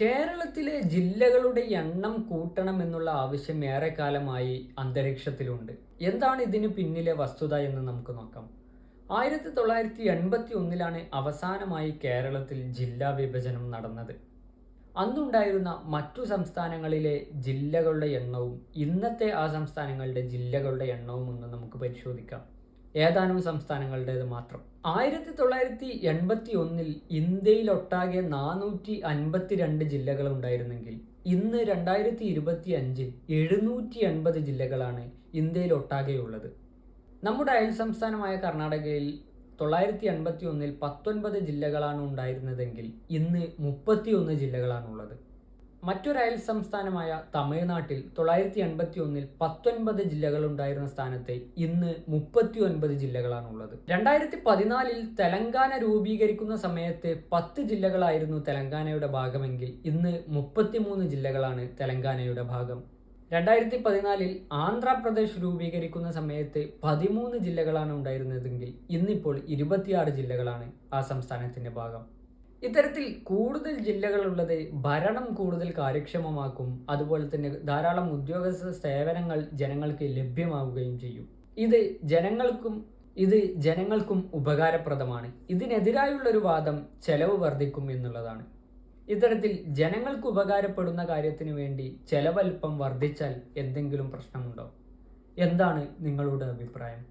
കേരളത്തിലെ ജില്ലകളുടെ എണ്ണം കൂട്ടണം എന്നുള്ള ആവശ്യം ഏറെക്കാലമായി അന്തരീക്ഷത്തിലുണ്ട്. എന്താണ് ഇതിന് പിന്നിലെ വസ്തുത എന്ന് നമുക്ക് നോക്കാം. ആയിരത്തി തൊള്ളായിരത്തി എൺപത്തി ഒന്നിലാണ് അവസാനമായി കേരളത്തിൽ ജില്ലാ വിഭജനം നടന്നത്. അന്നുണ്ടായിരുന്ന മറ്റു സംസ്ഥാനങ്ങളിലെ ജില്ലകളുടെ എണ്ണവും ഇന്നത്തെ ആ സംസ്ഥാനങ്ങളുടെ ജില്ലകളുടെ എണ്ണവും ഒന്ന് നമുക്ക് പരിശോധിക്കാം. ഏതാനും സംസ്ഥാനങ്ങളുടേത് മാത്രം. ആയിരത്തി തൊള്ളായിരത്തി എൺപത്തി ഒന്നിൽ ഇന്ത്യയിലൊട്ടാകെ നാനൂറ്റി അൻപത്തിരണ്ട് ജില്ലകൾ ഉണ്ടായിരുന്നെങ്കിൽ ഇന്ന് രണ്ടായിരത്തി ഇരുപത്തി അഞ്ചിൽ എഴുന്നൂറ്റി എൺപത് ജില്ലകളാണ് ഇന്ത്യയിലൊട്ടാകെയുള്ളത്. നമ്മുടെ അയൽ സംസ്ഥാനമായ കർണാടകയിൽ തൊള്ളായിരത്തി എൺപത്തി ഒന്നിൽ പത്തൊൻപത് ജില്ലകളാണ് ഉണ്ടായിരുന്നതെങ്കിൽ ഇന്ന് മുപ്പത്തിയൊന്ന് ജില്ലകളാണുള്ളത്. മറ്റൊരു അയൽ സംസ്ഥാനമായ തമിഴ്നാട്ടിൽ തൊള്ളായിരത്തി എൺപത്തി ഒന്നിൽ പത്തൊൻപത് ജില്ലകൾ ഉണ്ടായിരുന്ന സ്ഥാനത്ത് ഇന്ന് മുപ്പത്തി ഒൻപത് ജില്ലകളാണുള്ളത്. രണ്ടായിരത്തി പതിനാലിൽ തെലങ്കാന രൂപീകരിക്കുന്ന സമയത്ത് പത്ത് ജില്ലകളായിരുന്നു തെലങ്കാനയുടെ ഭാഗമെങ്കിൽ ഇന്ന് മുപ്പത്തിമൂന്ന് ജില്ലകളാണ് തെലങ്കാനയുടെ ഭാഗം. രണ്ടായിരത്തി പതിനാലിൽ ആന്ധ്രാപ്രദേശ് രൂപീകരിക്കുന്ന സമയത്ത് പതിമൂന്ന് ജില്ലകളാണ് ഉണ്ടായിരുന്നതെങ്കിൽ ഇന്നിപ്പോൾ ഇരുപത്തിയാറ് ജില്ലകളാണ് ആ സംസ്ഥാനത്തിന്റെ ഭാഗം. ഇത്തരത്തിൽ കൂടുതൽ ജില്ലകളുള്ളത് ഭരണം കൂടുതൽ കാര്യക്ഷമമാക്കും. അതുപോലെ തന്നെ ധാരാളം ഉദ്യോഗസ്ഥ സേവനങ്ങൾ ജനങ്ങൾക്ക് ലഭ്യമാവുകയും ചെയ്യും. ഇത് ജനങ്ങൾക്കും ഇത് ജനങ്ങൾക്കും ഉപകാരപ്രദമാണ്. ഇതിനെതിരായുള്ള ഒരു വാദം ചെലവ് വർദ്ധിക്കും എന്നുള്ളതാണ്. ഇത്തരത്തിൽ ജനങ്ങൾക്ക് ഉപകാരപ്പെടുന്ന കാര്യത്തിന് വേണ്ടി ചെലവൽപ്പം വർദ്ധിച്ചാൽ എന്തെങ്കിലും പ്രശ്നമുണ്ടോ? എന്താണ് നിങ്ങളുടെ അഭിപ്രായം?